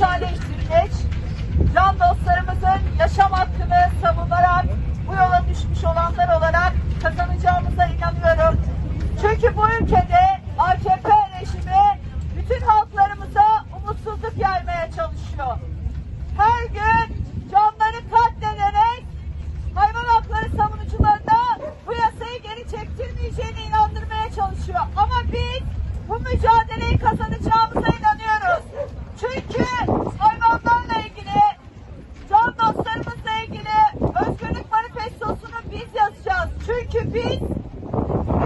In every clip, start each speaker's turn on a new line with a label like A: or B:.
A: meşale süreç, can dostlarımızın yaşam hakkını savunarak bu yola düşmüş olanlar olarak kazanacağımıza inanıyorum. Çünkü bu ülkede AKP rejimi bütün halklarımıza umutsuzluk yaymaya çalışıyor. Her gün canları katlederek hayvan hakları savunucularına bu yasayı geri çektirmeyeceğini inandırmaya çalışıyor. Ama biz bu mücadeleyi kazanacağımıza inanıyoruz. Çünkü hayvanlarla ilgili, can dostlarımızla ilgili özgürlük manifestosunu biz yazacağız. Çünkü biz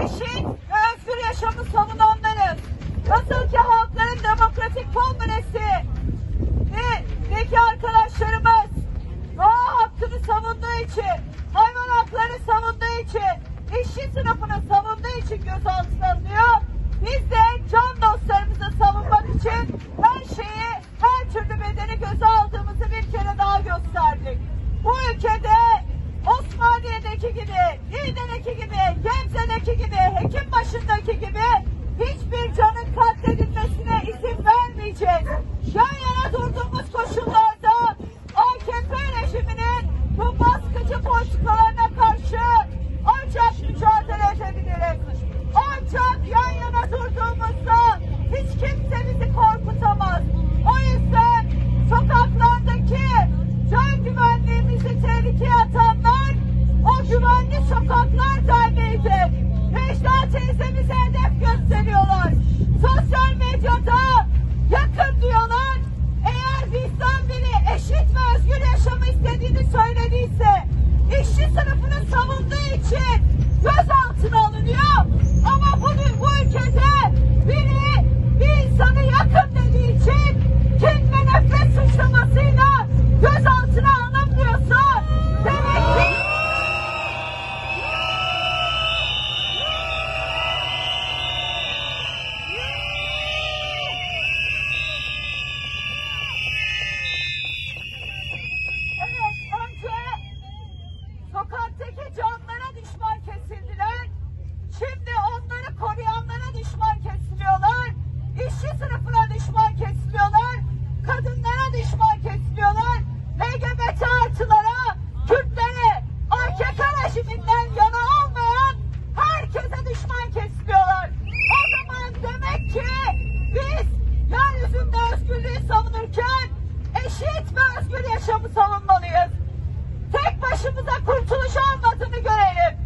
A: eşit ve özgür yaşamı savunanlarız. Nasıl ki Halkların Demokratik Kongresi ve peki arkadaşlarımız doğa hakkını savunduğu için, hayvan haklarını savunduğu için, işçi sınıfını savunduğu için gözaltına alınıyor. Biz de can dostlarımızı savunmak için her şeyi, her türlü bedeni göze aldığımızı bir kere daha gösterdik. Bu ülkede Osmaniye'deki gibi, istediğini söylediyse işçi sınıfını savunduğu için gözaltına alınıyor. Ama bugün bu ülkede biri bir insanı yakın dediği için kin ve nefret suçlamasıyla gözaltına alınmıyorsa demek ki Evet, önce sokaktaki canlara düşman kesildiler. Şimdi onları koruyanlara düşman kesiliyorlar. İşçi sınıfına düşman kesiliyorlar. Kadınlara düşman kesiliyorlar. LGBT artılara, Kürtlere, AKP rejiminden yana olmayan herkese düşman kesiliyorlar. O zaman demek ki biz yeryüzünde özgürlüğü savunurken eşit ve özgür yaşamı savunmalıyız. Tek başımıza kurtuluş olmadığını görelim.